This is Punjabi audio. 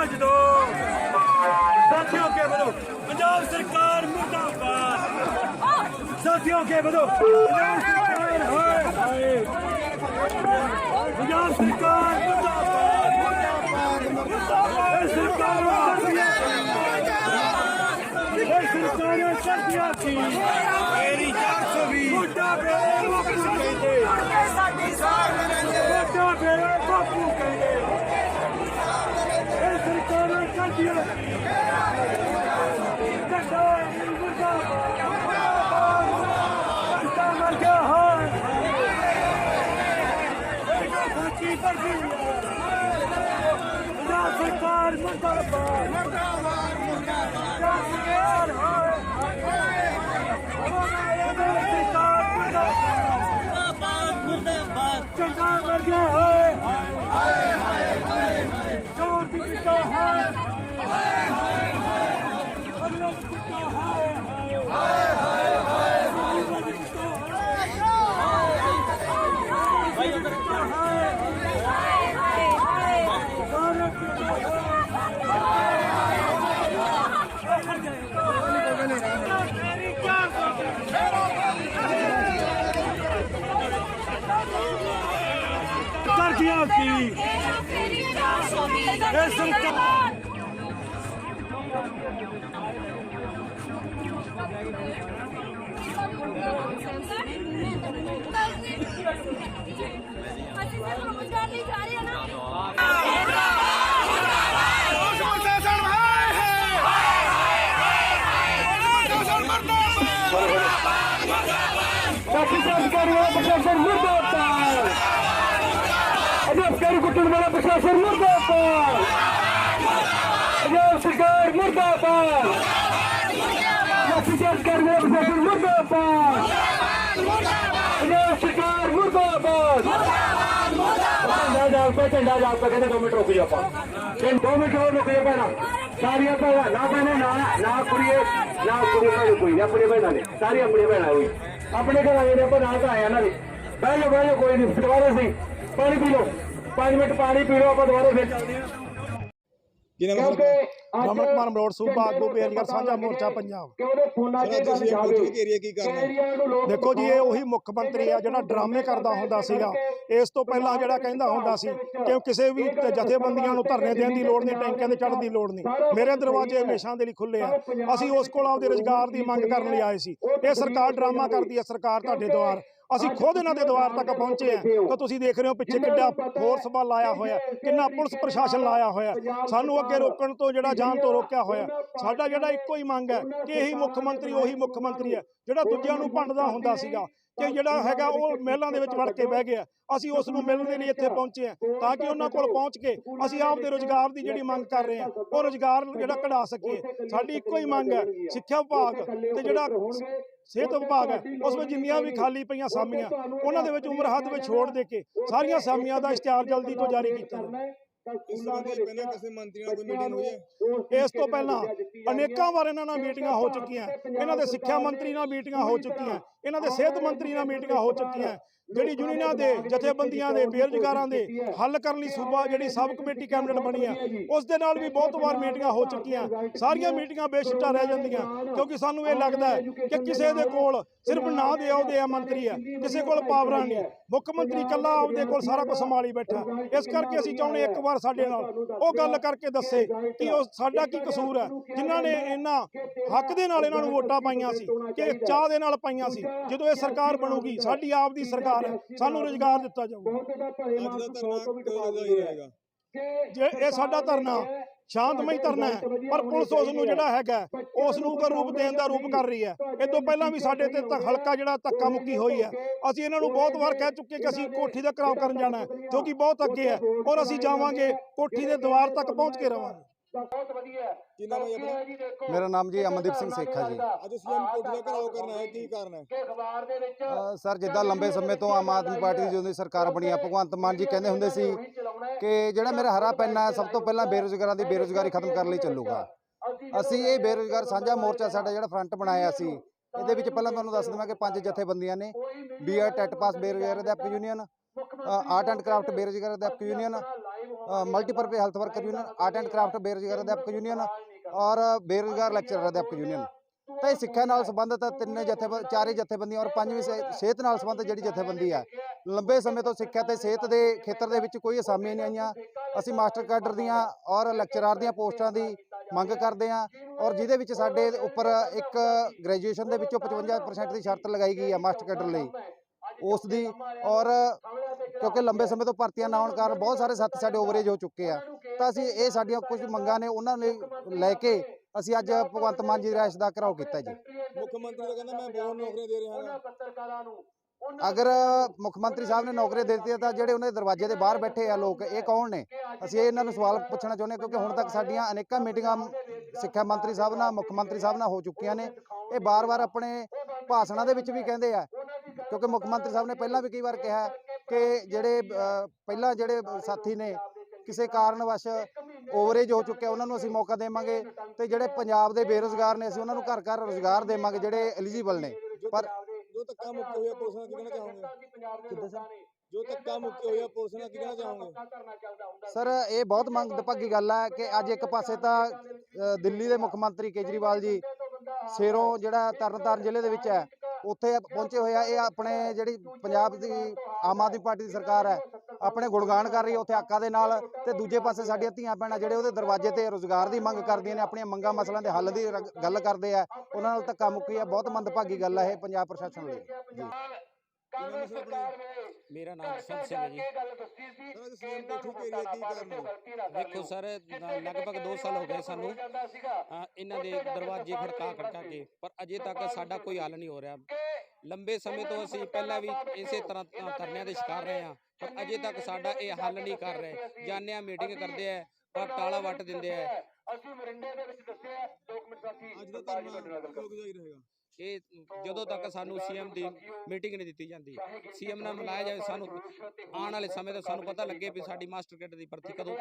ਆਵਾਜ਼ ਦਿਓ ਸਾਥੀਓ ਕੇ ਬਦੋ ਪੰਜਾਬ ਸਰਕਾਰ ਮੁਰਦਾਬਾਦ। ਸਾਥੀਓ ਕੇ ਬਦੋ ਪੰਜਾਬ ਸਰਕਾਰ ਹਾਏ ਹਾਏ। ਪੰਜਾਬ ਸਰਕਾਰ ਮੁਰਦਾਬਾਦ। ਮੁਰਦਾਬਾਦ। ਸਰਕਾਰ ਮੁਰਦਾਬਾਦ। ਸਰਕਾਰ ਸਰਦੀਆਂ ਸੀ ਮੇਰੀ 420 ਮੁੱਢਾ ਬੇਰੇ ਬਾਪੂ ਕਹਿੰਦੇ ਸਾਡੀ ਸਾਰ ਮਰਨਗੇ ਮੁੱਢਾ ਬੇਰੇ ਬਾਪੂ ਕਹਿੰਦੇ। ਸਰਕਾਰ ਮੁਰਦਾਬਾਦ। ਮੁਰਦਾਬਾਦ ਮੁਰਦਾਬਾਦ ਸਰਕਾਰ ਹਾਏ। ਸਰਕਾਰ ਮੁਰਦਾਬਾਦ ਮੁਰਦਾਬਾਦ। ਚੰਗਾ ਹਾਏ ਹਾਏ ਹਾਏ ਚੋਰ ਦੀ ਪਿੱਟਾ ਹਾਏ ਹਾਏ ਹਾਏ ਅਗਲਾ ਪਿੱਟਾ ਹਾਏ ਹਾਏ ਹਾਏ ਹਾਏ ਕਰ ਦਿਆ ਕੀ ਇਹ ਸਰਕਾਰ ਅਸੀਂ ਸਿਰਫ ਰੋਜ਼ਗਾਰ ਲਈ ਜਾ ਰਹੇ ਹਾਂ ਨਾ ਪ੍ਰਸ਼ਾਸਨ ਹਾਏ ਹਾਏ ਪ੍ਰਸ਼ਾਸਨ ਅਧਿਕਾਰੀ ਵਾਲਾ ਪ੍ਰਸ਼ਾਸਨ ਮੁਰਦਾਬਾਦ ਅਧਿਕਾਰੀ ਵਾਲਾ ਪ੍ਰਸ਼ਾਸਨ ਮੁਰਦਾਬਾਦ। ਪੰਜਾਬ ਸਰਕਾਰ ਮੁਰਦਾਬਾਦ। ਅਧਿਕਾਰੀ ਵਾਲਾ ਪ੍ਰਸ਼ਾਸਨ ਮੁਰਦਾਬਾਦ। ਪੰਜਾਬ ਸਰਕਾਰ ਮੁਰਦਾਬਾਦ। ਝੰਡਾ ਜਾਗ ਪੇ ਝੰਡਾ ਜਾਗ ਪੇ ਕਹਿੰਦੇ 2 ਮਿੰਟ ਰੁਕ ਜਾ ਆਪਾਂ। ਕਿ 2 ਮਿੰਟ ਹੋਰ ਰੁਕ ਜਾ ਪੈਣਾ ਸਾਰੀਆਂ ਭੈਣਾਂ, ਨਾ ਭੈਣੇ, ਨਾ ਨਾ ਕੁੜੀਏ ਨਾ ਕੁੜੀਏ ਭੈਣ ਕੋਈ ਆਪਣੇ ਭੈਣਾਂ ਨੇ ਸਾਰੀ ਆਪਣੀਆਂ ਭੈਣਾਂ ਹੋਈ ਆਪਣੇ ਘਰ ਆਏ ਨੇ ਆਪਾਂ ਨਾ ਤਾਂ ਆਇਆ ਨਾ ਦੇ। ਬਹਿ ਜਾਓ ਬਹਿ ਜਾਓ, ਕੋਈ ਨਹੀਂ, ਦੁਬਾਰਾ ਸੀ ਪਾਣੀ ਪੀ ਲਓ। 5 ਮਿੰਟ ਪਾਣੀ ਪੀ ਲਓ ਆਪਾਂ ਦੁਬਾਰਾ ਫਿਰ ਚੱਲਦੇ ਹਾਂ। ਕੁਮਾਰ ਮਰੋੜ ਸੂਬਾ ਆਗੂ ਸਾਂਝਾ ਮੋਰਚਾ ਪੰਜਾਬ। ਦੇਖੋ ਜੀ ਇਹ ਉਹੀ ਮੁੱਖ ਮੰਤਰੀ ਆ ਜਿਹੜਾ ਡਰਾਮੇ ਕਰਦਾ ਹੁੰਦਾ ਸੀਗਾ। ਇਸ ਤੋਂ ਪਹਿਲਾਂ ਜਿਹੜਾ ਕਹਿੰਦਾ ਹੁੰਦਾ ਸੀ ਕਿ ਕਿਸੇ ਵੀ ਜਥੇਬੰਦੀਆਂ ਨੂੰ ਧਰਨੇ ਦੇਣ ਦੀ ਲੋੜ ਨਹੀਂ ਟੈਂਕਾਂ ਤੇ ਚੜ੍ਹਨ ਦੀ ਲੋੜ ਨਹੀਂ। ਮੇਰੇ ਦਰਵਾਜ਼ੇ ਹਮੇਸ਼ਾ ਦੇ ਲਈ ਖੁੱਲੇ ਆ। ਅਸੀਂ ਉਸ ਕੋਲ ਆਪਦੇ ਰੁਜ਼ਗਾਰ ਦੀ ਮੰਗ ਕਰਨ ਲਈ ਆਏ ਸੀ। ਇਹ ਸਰਕਾਰ ਡਰਾਮਾ ਕਰਦੀ ਹੈ ਸਰਕਾਰ ਤੁਹਾਡੇ ਦੁਆਰ। ਅਸੀਂ ਖੁਦ ਇਹਨਾਂ ਦੇ ਦੁਆਰ ਤੱਕ ਪਹੁੰਚੇ ਆ। ਤਾਂ ਤੁਸੀਂ ਦੇਖ ਰਹੇ ਹੋ ਪਿੱਛੇ ਕਿੱਡਾ ਫੋਰਸ ਬਲ ਲਾਇਆ ਹੋਇਆ ਕਿੰਨਾ ਪੁਲਿਸ ਪ੍ਰਸ਼ਾਸਨ ਲਾਇਆ ਹੋਇਆ ਸਾਨੂੰ ਅੱਗੇ ਰੋਕਣ ਤੋਂ ਜਿਹੜਾ ਜਾਣ ਤੋਂ ਰੋਕਿਆ ਹੋਇਆ ਸਾਡਾ ਜਿਹੜਾ ਇੱਕੋ ਹੀ ਮੰਗ ਹੈ ਕਿ ਇਹੀ ਮੁੱਖ ਮੰਤਰੀ ਉਹੀ ਮੁੱਖ ਮੰਤਰੀ ਹੈ ਜਿਹੜਾ ਦੂਜਿਆਂ ਨੂੰ ਭੰਡਦਾ ਹੁੰਦਾ ਸੀਗਾ। ਕਿ ਜਿਹੜਾ ਹੈਗਾ ਉਹ ਮਹਿਲਾਂ ਦੇ ਵਿੱਚ ਵੜ ਕੇ ਬਹਿ ਗਿਆ। ਅਸੀਂ ਉਸ ਨੂੰ ਮਿਲਣ ਦੇ ਲਈ ਇੱਥੇ ਪਹੁੰਚੇ ਆ ਤਾਂ ਕਿ ਉਹਨਾਂ ਕੋਲ ਪਹੁੰਚ ਕੇ ਅਸੀਂ ਆਪ ਦੇ ਰੋਜ਼ਗਾਰ ਦੀ ਜਿਹੜੀ ਮੰਗ ਕਰ ਰਹੇ ਆ ਉਹ ਰੋਜ਼ਗਾਰ ਜਿਹੜਾ ਕਢਾ ਸਕੀਏ। ਸਾਡੀ ਇੱਕੋ ਹੀ ਮੰਗ ਹੈ ਸਿੱਖਿਆ ਵਿਭਾਗ ਤੇ ਜਿਹੜਾ ਸਿਹਤ ਵਿਭਾਗ ਹੈ ਉਸ ਵਿੱਚ ਜਿੰਨੀਆਂ ਵੀ ਖਾਲੀ ਪਈਆਂ ਸਾਮੀਆਂ ਉਹਨਾਂ ਦੇ ਵਿੱਚ ਉਮਰ ਹੱਦ ਵਿੱਚ ਛੋੜ ਦੇ ਕੇ ਸਾਰੀਆਂ ਸਾਮੀਆਂ ਦਾ ਇਸ਼ਤਿਹਾਰ ਜਲਦੀ ਤੋਂ ਜਾਰੀ ਕੀਤਾ ਜਾਵੇ ਇਸ ਸੰਬੰਧੀ ਪਹਿਲਾਂ ਕਿਸੇ ਮੰਤਰੀ ਨਾਲ ਕੋਈ ਮੀਟਿੰਗ ਹੋਈ ਹੈ? ਇਸ ਤੋਂ ਪਹਿਲਾਂ ਅਨੇਕਾਂ ਵਾਰ ਇਹਨਾਂ ਨਾਲ ਮੀਟਿੰਗਾਂ ਹੋ ਚੁੱਕੀਆਂ। ਇਹਨਾਂ ਦੇ ਸਿੱਖਿਆ ਮੰਤਰੀ ਨਾਲ ਮੀਟਿੰਗਾਂ ਹੋ ਚੁੱਕੀਆਂ ਇਹਨਾਂ ਦੇ ਸਿਹਤ ਮੰਤਰੀ ਨਾਲ ਮੀਟਿੰਗਾਂ ਹੋ ਚੁੱਕੀਆਂ। ਜਿਹੜੀ ਯੂਨੀਅਨਾਂ ਦੇ ਜਥੇਬੰਦੀਆਂ ਦੇ ਬੇਰੁਜ਼ਗਾਰਾਂ ਦੇ ਹੱਲ ਕਰਨ ਲਈ ਸੂਬਾ ਜਿਹੜੀ ਸਬ ਕਮੇਟੀ ਕੈਬਨਿਟ ਬਣੀ ਆ, ਉਸ ਦੇ ਨਾਲ ਵੀ ਬਹੁਤ ਵਾਰ ਮੀਟਿੰਗਾਂ ਹੋ ਚੁੱਕੀਆਂ। ਸਾਰੀਆਂ ਮੀਟਿੰਗਾਂ ਬੇਸ਼ਿੱਟਾ ਰਹਿ ਜਾਂਦੀਆਂ, ਕਿਉਂਕਿ ਸਾਨੂੰ ਇਹ ਲੱਗਦਾ ਹੈ ਕਿ ਕਿਸੇ ਦੇ ਕੋਲ ਸਿਰਫ ਨਾਂ ਦੇ ਅਹੁਦੇ ਆ ਮੰਤਰੀ ਆ, ਕਿਸੇ ਕੋਲ ਪਾਵਰਾਂ ਨਹੀਂ। ਮੁੱਖ ਮੰਤਰੀ ਕੱਲਾ ਆਪਦੇ ਕੋਲ ਸਾਰਾ ਕੁਝ ਸੰਭਾਲੀ ਬੈਠਾ। ਇਸ ਕਰਕੇ ਅਸੀਂ ਚਾਹੁੰਦੇ ਇੱਕ ਵਾਰ ਸਾਡੇ ਨਾਲ ਉਹ ਗੱਲ ਕਰਕੇ ਦੱਸੇ ਕਿ ਉਹ ਸਾਡਾ ਕੀ ਕਸੂਰ ਹੈ। ਜਿਨ੍ਹਾਂ ਨੇ ਇਹਨਾਂ ਹੱਕ ਦੇ ਨਾਲ ਇਹਨਾਂ ਨੂੰ ਵੋਟਾਂ ਪਾਈਆਂ ਸੀ, ਕਿ ਚਾਹ ਦੇ ਨਾਲ ਪਾਈਆਂ ਸੀ। ਜਦੋਂ ਇਹ ਸਰਕਾਰ ਬਣੂਗੀ ਸਾਡੀ ਆਪ ਦੀ ਸਰਕਾਰ ਹੈ ਸਾਨੂੰ ਰੁਜ਼ਗਾਰ ਦਿੱਤਾ ਜਾਊਗਾ। ਧਰਨਾ ਜੇ ਇਹ ਸਾਡਾ ਸ਼ਾਂਤਮਈ ਧਰਨਾ ਹੈ ਪਰ ਪੁਲਿਸ ਉਸ ਨੂੰ ਜਿਹੜਾ ਹੈਗਾ ਉਸ ਨੂੰ ਉਗਰ ਰੂਪ ਦੇਣ ਦਾ ਰੂਪ ਕਰ ਰਹੀ ਹੈ। ਇਹ ਤੋਂ ਪਹਿਲਾਂ ਵੀ ਸਾਡੇ ਤੇ ਤਾਂ ਹਲਕਾ ਜਿਹੜਾ ਧੱਕਾ ਮੁੱਕੀ ਹੋਈ ਹੈ। ਅਸੀਂ ਇਹਨਾਂ ਨੂੰ ਬਹੁਤ ਵਾਰ ਕਹਿ ਚੁੱਕੇ ਕਿ ਅਸੀਂ ਕੋਠੀ ਦਾ ਘਰਾਓ ਕਰਨ ਜਾਣਾ ਹੈ। ਜੋ ਕਿ ਬਹੁਤ ਅੱਗੇ ਹੈ। ਔਰ ਅਸੀਂ ਜਾਵਾਂਗੇ ਕੋਠੀ ਦੇ ਦੁਆਰ ਤੱਕ ਪਹੁੰਚ ਕੇ ਰਵਾਂਗੇ। ਬਹੁਤ ਵਧੀਆ। ਕੀ ਨਾਮ ਹੈ ਆਪਣਾ ਮੇਰਾ ਨਾਮ ਜੀ ਅਮਨਦੀਪ ਸਿੰਘ ਸੇਖਾ ਜੀ। ਅੱਜ ਸੀਐਮ ਕੋਠੀ ਦਾ ਘਰਾਓ ਕਰਨਾ ਹੈ ਕੀ ਕਾਰਨ ਹੈ? ਕਿ ਅਖਬਾਰ ਦੇ ਵਿੱਚ ਸਰ ਜਿੱਦਾਂ ਲੰਬੇ ਸਮੇਂ ਤੋਂ ਆਮ ਆਦਮੀ ਪਾਰਟੀ ਦੀ ਜਦੋਂ ਦੀ ਸਰਕਾਰ ਬਣੀ ਆ ਭਗਵੰਤ ਮਾਨ ਜੀ ਕਹਿੰਦੇ ਹੁੰਦੇ ਸੀ ਕਿ ਜਿਹੜਾ ਮੇਰਾ ਹਰਾ ਪੈਨ ਹੈ ਸਭ ਤੋਂ ਪਹਿਲਾਂ ਬੇਰੁਜ਼ਗਾਰਾਂ ਦੀ ਬੇਰੁਜ਼ਗਾਰੀ ਖਤਮ ਕਰਨ ਲਈ ਚੱਲੂਗਾ। ਅਸੀਂ ਇਹ ਬੇਰੁਜ਼ਗਾਰ ਸਾਂਝਾ ਮੋਰਚਾ ਸਾਡਾ ਜਿਹੜਾ ਫਰੰਟ ਬਣਾਇਆ ਸੀ ਇਹਦੇ ਵਿੱਚ ਪਹਿਲਾਂ ਤੁਹਾਨੂੰ ਦੱਸ ਦਵਾਂ ਕਿ ਪੰਜ ਜਥੇਬੰਦੀਆਂ ਨੇ ਬੀਆਰ ਟੈਟ ਪਾਸ ਬੇਰੁਜ਼ਗਾਰ ਅਧਿਆਪਕ ਯੂਨੀਅਨ ਆਰਟ ਐਂਡ ਕਰਾਫਟ ਬੇਰੁਜ਼ਗਾਰ ਅਧਿਆਪਕ union multipurpose health worker union art and craft ਬੇਰੁਜ਼ਗਾਰ ਅਧਿਆਪਕ ਯੂਨੀਅਨ ਔਰ ਬੇਰੁਜ਼ਗਾਰ ਲੈਕਚਰਰ ਅਧਿਆਪਕ ਯੂਨੀਅਨ ਤਾਂ ਇਹ ਸਿੱਖਿਆ ਨਾਲ ਸੰਬੰਧਿਤ ਤਿੰਨੇ ਜਥੇ, ਚਾਰੇ ਜਥੇਬੰਦੀਆਂ ਔਰ ਪੰਜਵੀਂ ਸਿਹ- ਸਿਹਤ ਨਾਲ ਸੰਬੰਧਿਤ ਜਿਹੜੀ ਜਥੇਬੰਦੀ ਆ। ਲੰਬੇ ਸਮੇਂ ਤੋਂ ਸਿੱਖਿਆ ਤੇ ਸਿਹਤ ਦੇ ਖੇਤਰ ਦੇ ਵਿੱਚ ਕੋਈ ਅਸਾਮੀਆਂ ਨਹੀਂ ਆਈਆਂ। ਅਸੀਂ ਮਾਸਟਰ ਕਾਡਰ ਦੀਆਂ ਔਰ ਲੈਕਚਰਾਰ ਦੀਆਂ ਪੋਸਟਾਂ ਦੀ ਮੰਗ ਕਰਦੇ ਹਾਂ ਔਰ ਜਿਹਦੇ ਵਿੱਚ ਸਾਡੇ ਉੱਪਰ ਇੱਕ ਗ੍ਰੈਜੂਏਸ਼ਨ ਦੇ ਵਿੱਚੋਂ 55% ਦੀ ਸ਼ਰਤ ਲਗਾਈ ਗਈ ਹੈ ਮਾਸਟਰ ਕਾਡਰ ਲਈ। ਉਸ ਦੀ ਔਰ ਕਿਉਂਕਿ ਲੰਬੇ ਸਮੇਂ ਤੋਂ ਭਰਤੀਆਂ ਨਾ ਹੋਣ ਕਾਰਨ ਬਹੁਤ ਸਾਰੇ ਸਾਥੀ ਸਾਡੇ ਓਵਰੇਜ ਹੋ ਚੁੱਕੇ ਆ। ਤਾਂ ਅਸੀਂ ਇਹ ਸਾਡੀਆਂ ਕੁਝ ਮੰਗਾਂ ਨੇ ਉਹਨਾਂ ਨੇ ਲੈ ਕੇ ਅਸੀਂ ਅੱਜ ਭਗਵੰਤ ਮਾਨ ਜੀ ਦੀ ਦਾ ਘਰਾਓ ਕੀਤਾ ਜੀ। ਮੁੱਖ ਮੰਤਰੀ ਤਾਂ ਕਹਿੰਦਾ ਮੈਂ ਬਹੁਤ ਨੌਕਰੀਆਂ ਦੇ ਰਿਹਾ ਹਾਂ। ਪੱਤਰਕਾਰਾਂ ਨੂੰ ਅਗਰ ਮੁੱਖ ਮੰਤਰੀ ਸਾਹਿਬ ਨੇ ਨੌਕਰੀ ਦੇ ਦਿੱਤੀ ਤਾਂ ਜਿਹੜੇ ਉਹਨਾਂ ਦੇ ਦਰਵਾਜ਼ੇ ਦੇ ਬਾਹਰ ਬੈਠੇ ਆ ਲੋਕ ਇਹ ਕੌਣ ਨੇ? ਅਸੀਂ ਇਹਨਾਂ ਨੂੰ ਸਵਾਲ ਪੁੱਛਣਾ ਚਾਹੁੰਦੇ ਹਾਂ ਕਿਉਂਕਿ ਹੁਣ ਤੱਕ ਸਾਡੀਆਂ ਅਨੇਕਾਂ ਮੀਟਿੰਗਾਂ ਸਿੱਖਿਆ ਮੰਤਰੀ ਸਾਹਿਬ ਨਾਲ ਮੁੱਖ ਮੰਤਰੀ ਸਾਹਿਬ ਨਾਲ ਹੋ ਚੁੱਕੀਆਂ ਨੇ। ਇਹ ਬਾਰ-ਬਾਰ ਆਪਣੇ ਭਾਸ਼ਣਾਂ ਦੇ ਵਿੱਚ ਵੀ ਕਹਿੰਦੇ ਆ ਕਿਉਂਕਿ ਮੁੱਖ ਮੰਤਰੀ ਸਾਹਿਬ ਨੇ ਪਹਿਲਾਂ ਵੀ ਕਈ ਵਾਰ ਕਿਹਾ ਕਿ ਜਿਹੜੇ ਪਹਿਲਾਂ ਜਿਹੜੇ ਸਾਥੀ ਨੇ ਕਿਸੇ ਕਾਰਨ ਵਸ਼ ਓਵਰੇਜ ਹੋ ਚੁੱਕਿਆ ਉਹਨਾਂ ਨੂੰ ਅਸੀਂ ਮੌਕਾ ਦੇਵਾਂਗੇ ਤੇ ਜਿਹੜੇ ਪੰਜਾਬ ਦੇ ਬੇਰੋਜ਼ਗਾਰ ਨੇ ਅਸੀਂ ਉਹਨਾਂ ਨੂੰ ਘਰ ਘਰ ਰੋਜ਼ਗਾਰ ਦੇਵਾਂਗੇ ਜਿਹੜੇ ਐਲੀਜੀਬਲ ਨੇ। ਪਰ ਜੋ ਧੱਕਾ ਮੁੱਕੇ ਹੋਇਆ ਪੁਲਿਸ ਨਾਲ ਕੀ ਕਹਿਣਾ ਚਾਹੋਗੇ ਜੋ ਧੱਕਾ ਮੁੱਕੇ ਹੋਇਆ ਪੁਲਿਸ ਨਾਲ ਕੀ ਕਹਿਣਾ ਚਾਹੋਗੇ ਸਰ ਇਹ ਬਹੁਤ ਮੰਦਭਾਗੀ ਗੱਲ ਹੈ ਕਿ ਅੱਜ ਇੱਕ ਪਾਸੇ ਤਾਂ ਦਿੱਲੀ ਦੇ ਮੁੱਖ ਮੰਤਰੀ ਕੇਜਰੀਵਾਲ ਜੀ ਸ਼ੇਰੋਂ ਜਿਹੜਾ ਤਰਨਤਾਰਨ ਜ਼ਿਲ੍ਹੇ ਦੇ ਵਿੱਚ ਹੈ ਉੱਥੇ ਪਹੁੰਚੇ ਹੋਏ ਆ, ਇਹ ਆਪਣੇ ਜਿਹੜੀ ਪੰਜਾਬ ਦੀ ਆਮ ਆਦਮੀ ਪਾਰਟੀ ਦੀ ਸਰਕਾਰ ਹੈ, ਆਪਣੇ ਗੁਣਗਾਨ ਕਰ ਰਹੀ ਹੈ ਉੱਥੇ ਹੱਕਾਂ ਦੇ ਨਾਲ ਤੇ ਦੂਜੇ ਪਾਸੇ ਸਾਡੀਆਂ ਧੀਆਂ ਭੈਣਾਂ ਜਿਹੜੇ ਉਹਦੇ ਦਰਵਾਜ਼ੇ ਤੇ ਰੋਜ਼ਗਾਰ ਦੀ ਮੰਗ ਕਰਦੀਆਂ ਨੇ, ਆਪਣੀਆਂ ਮੰਗਾਂ ਮਸਲਿਆਂ ਦੇ ਹੱਲ ਦੀ ਰਗ- ਗੱਲ ਕਰਦੇ ਆ, ਉਹਨਾਂ ਨਾਲ ਧੱਕਾ ਮੁੱਕੀ ਹੈ, ਬਹੁਤ ਮੰਦਭਾਗੀ ਗੱਲ ਹੈ ਇਹ ਪੰਜਾਬ ਪ੍ਰਸ਼ਾਸਨ ਲਈ। ਜੀ ਕਾਂਗਰਸ ਸਰਕਾਰ ਨੇ ਮੇਰਾ ਨਾਮ ਜਸਵੰਤ ਸਿੰਘ ਹੈ ਜੀ। ਇਹ ਗੱਲ ਦੱਸੀ ਸੀ ਸਰ, ਅੱਜ CM ਕੋਠੀ ਘੇਰੀ ਹੈ, ਕੀ ਕਾਰਨ ਹੈ? ਦੇਖੋ ਸਰ ਨ- ਲਗਭਗ 2 ਸਾਲ ਹੋ ਗਏ ਸਾਨੂੰ ਅ, ਇਹਨਾਂ ਦੇ ਦਰਵਾਜ਼ੇ ਖੜਕਾ ਖੜਕਾ ਕੇ। ਪਰ ਅਜੇ ਤੱਕ ਸਾਡਾ ਕੋਈ ਹੱਲ ਨਹੀਂ ਹੋ ਰਿਹਾ। ਲੰਬੇ ਸਮੇਂ ਤੋਂ ਅਸੀਂ ਪਹਿਲਾਂ ਵੀ ਇਸੇ ਤਰ੍ਹਾਂ ਧਰਨਿਆਂ ਦੇ ਸ਼ਿਕਾਰ ਰਹੇ ਹਾਂ। ਪਰ ਅਜੇ ਤੱਕ ਸਾਡਾ ਇਹ ਹੱਲ ਨਹੀਂ ਕਰ ਰਹੇ। ਜਾਂਦੇ ਆ ਮੀਟਿੰਗ ਕਰਦੇ ਆ ਪਰ ਟਾਲਾ ਵੱਟ ਦਿੰਦੇ ਆ। ਅਸੀਂ ਮਰਿੰਡੇ ਦੇ ਵਿੱਚ ਦੱਸਿਆ। 2 ਮਿੰਟ ਸਾਥੀ ਅੱਜ ਦਾ ਧਰਨਾ ਜਾਰੀ ਰਹੇਗਾ। ਇਹ ਜਦੋਂ ਤੱਕ ਸਾਨੂੰ ਸੀਐਮ ਦੀ ਮੀਟਿੰਗ ਨਹੀਂ ਦਿੱਤੀ ਜਾਂਦੀ ਸੀਐਮ ਨਾਲ ਮਿਲਾਇਆ ਜਾਵੇ ਸਾਨੂੰ ਆਉਣ ਵਾਲੇ ਸਮੇਂ ਤੋਂ ਸਾਨੂੰ ਪਤਾ ਲੱਗੇ ਵੀ ਸਾਡੀ ਮਾਸਟਰ ਕੈਡਰ ਦੀ ਭਰਤੀ ਕਦੋਂ